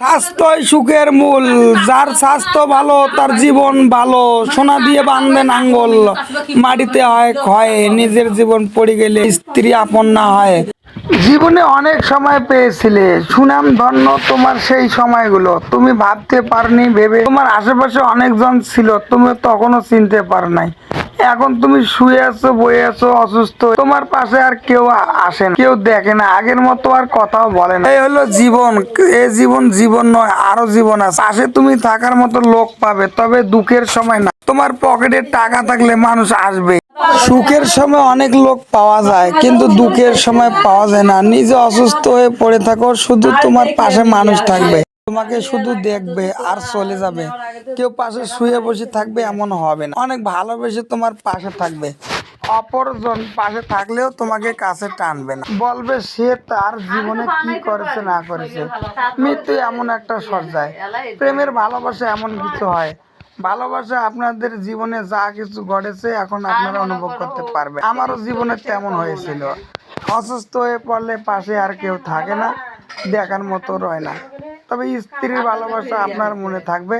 স্বাস্থ্যই সুখের মূল। যার স্বাস্থ্য ভালো, তার জীবন ভালো। সোনা দিয়ে বাঁধবে নাঙ্গল মাটিতে হয় ক্ষয়। নিজের জীবন পড়ে গেলে স্ত্রী আপন না হয়। জীবনে অনেক সময় পেয়েছিলে। সুনাম, ধন্য তোমার সেই সময়গুলো। তুমি ভাবতে পারনি, ভেবে। তোমার আশেপাশে অনেকজন ছিল তুমি তখনও চিনতে পার নাই। এখন তুমি শুয়ে আছো, বয়ে আছো, অসুস্থ, তোমার পাশে আর কেউ আসে না, কেউ দেখে না, আগের মতো আর কথাও বলে না। এই হলো জীবন, এ জীবন জীবন নয়, আরও জীবন আছে। পাশে তুমি থাকার মতো লোক পাবে, তবে দুঃখের সময় না। তোমার পকেটে টাকা থাকলে মানুষ আসবে। সুখের সময় অনেক লোক পাওয়া যায়, কিন্তু দুঃখের সময় পাওয়া যায় না। নিজে অসুস্থ হয়ে পড়ে থাকো, শুধু তোমার পাশে মানুষ থাকবে। তোমাকে শুধু দেখবে আর চলে যাবে। কেউ পাশে শুয়ে বসে থাকবে এমন হবে না। অনেক ভালোবেসে তোমার পাশে থাকবে। অপরজন পাশে থাকলেও তোমাকে কাছে টানবে না। বলবে সে তার জীবনে কি করেছে না করেছে। মৃত্যু এমন একটা সজ্জায় প্রেমের ভালোবাসা এমন কিছু হয়। ভালোবাসা আপনাদের জীবনে যা কিছু ঘটেছে এখন আপনারা অনুভব করতে পারবে আমারও জীবনে তেমন হয়েছিল। অসুস্থ হয়ে পড়লে পাশে আর কেউ থাকে না। দেখার মতো রয় না। তবে স্ত্রীর ভালোবাসা আপনার মনে থাকবে।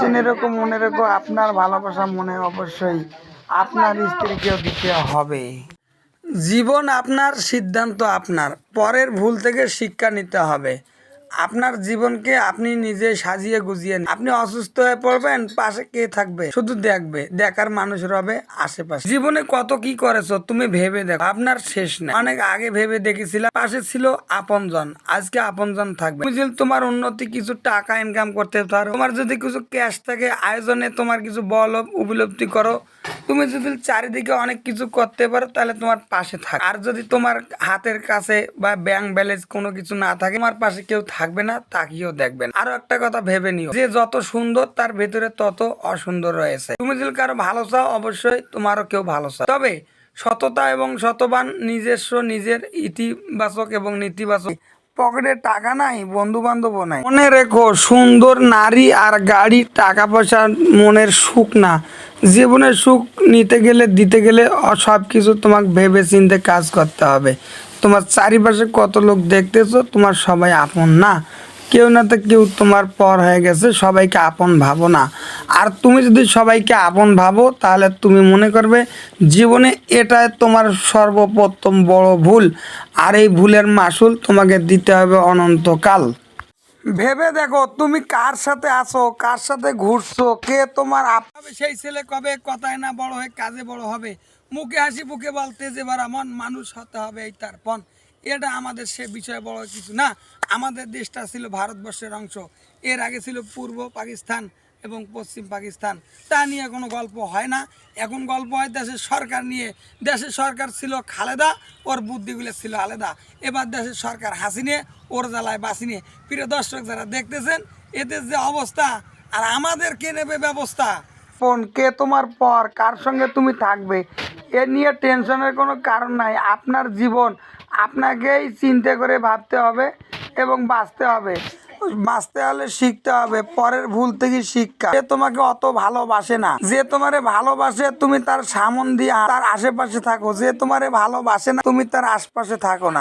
জেনে রেখো মনে রেখো আপনার ভালোবাসা মনে অবশ্যই আপনার স্ত্রীকেও দিতে হবে। জীবন আপনার সিদ্ধান্ত আপনার। পরের ভুল থেকে শিক্ষা নিতে হবে। আপনার জীবনকে আপনি নিজে সাজিয়ে গুজিয়ে আপনি অসুস্থ হয়ে পড়বেন, পাশে কে থাকবে? শুধু দেখবে, দেখার মানুষ রবে আশেপাশে। জীবনে কত কি করেছ, তুমি ভেবে দেখো। আপনার শেষ নেই। অনেক আগে ভেবে দেখেছিলাম, পাশে ছিল আপনজন, আজকে আপনজন থাকবে। যদি তোমার উন্নতি কিছু টাকা ইনকাম করতে পারো, তোমার যদি কিছু ক্যাশ থাকে, আয়োজনে তোমার কিছু বল উপলব্ধি করো তুমি যদি চারিদিকে অনেক কিছু করতে পারো, তাহলে তোমার পাশে থাক। আর যদি তোমার হাতের কাছে বা ব্যাংক ব্যালেন্স কোনো কিছু না থাকে, তোমার পাশে কেউ থাকবে না, তাকিয়েও দেখবেন আরও একটা কথা ভেবে নিও, যে যত সুন্দর, তার ভেতরে তত অসুন্দর রয়েছে। তুমি যদি কারও ভালো চাও, অবশ্যই তোমারও কেউ ভালো চাও তবে সততা এবং শতবান নিজস্ব, নিজের ইতিবাচক এবং নেতিবাচক পকেটে টাকা নাই বন্ধু বান্ধব নাই। মনে রেখো, সুন্দর নারী আর গাড়ি টাকা পয়সা মনের সুখ না। জীবনের সুখ নিতে গেলে, দিতে গেলে সব কিছু তোমাকে ভেবে চিনতে কাজ করতে হবে। তোমার চারিপাশে কত লোক দেখতেছো, তোমার সবাই আপন না। কেউ না তো কেউ তোমার পর হয়ে গেছে সবাইকে আপন ভাবো না। আর তুমি যদি সবাইকে আপন ভাবো তাহলে তুমি মনে করবে জীবনে এটাই তোমার সর্বপ্রথম বড় ভুল আর এই ভুলের মাসুল তোমাকে দিতে হবে অনন্তকাল। ভেবে দেখো তুমি কার সাথে আছো কার সাথে ঘুরছো কে তোমার হবে সেই ছেলে কবে কথায় না বড় হয়ে কাজে বড় হবে? মুখে হাসি মুখে বলতে যে বারা মন মানুষ হতে হবে এই তার পণ। এটা আমাদের সে বিষয়ে বড় কিছু না। আমাদের দেশটা ছিল ভারতবর্ষের অংশ। এর আগে ছিল পূর্ব পাকিস্তান এবং পশ্চিম পাকিস্তান। তা নিয়ে কোনো গল্প হয় না। এখন গল্প হয় দেশের সরকার নিয়ে। দেশের সরকার ছিল খালেদা, ওর বুদ্ধিগুলো ছিল আলাদা। এবার দেশের সরকার হাসিনে, ওর জ্বালায় বাসিনে প্রিয় দর্শক যারা দেখতেছেন, এদের যে অবস্থা আর আমাদের কে নেবে ব্যবস্থা? ফোন কে তোমার পর, কার সঙ্গে তুমি থাকবে, এ নিয়ে টেনশনের কোনো কারণ নাই। আপনার জীবন, আপনাকেই চিন্তা করে ভাবতে হবে এবং বাঁচতে হবে। বাঁচতে হলে শিখতে হবে, পরের ভুল থেকে শিক্ষা। যে তোমাকে অত ভালোবাসে না, যে তোমারে ভালোবাসে, তুমি তার সামন দিয়ে তার আশেপাশে থাকো। যে তোমারে ভালোবাসে না, তুমি তার আশপাশে থাকো না।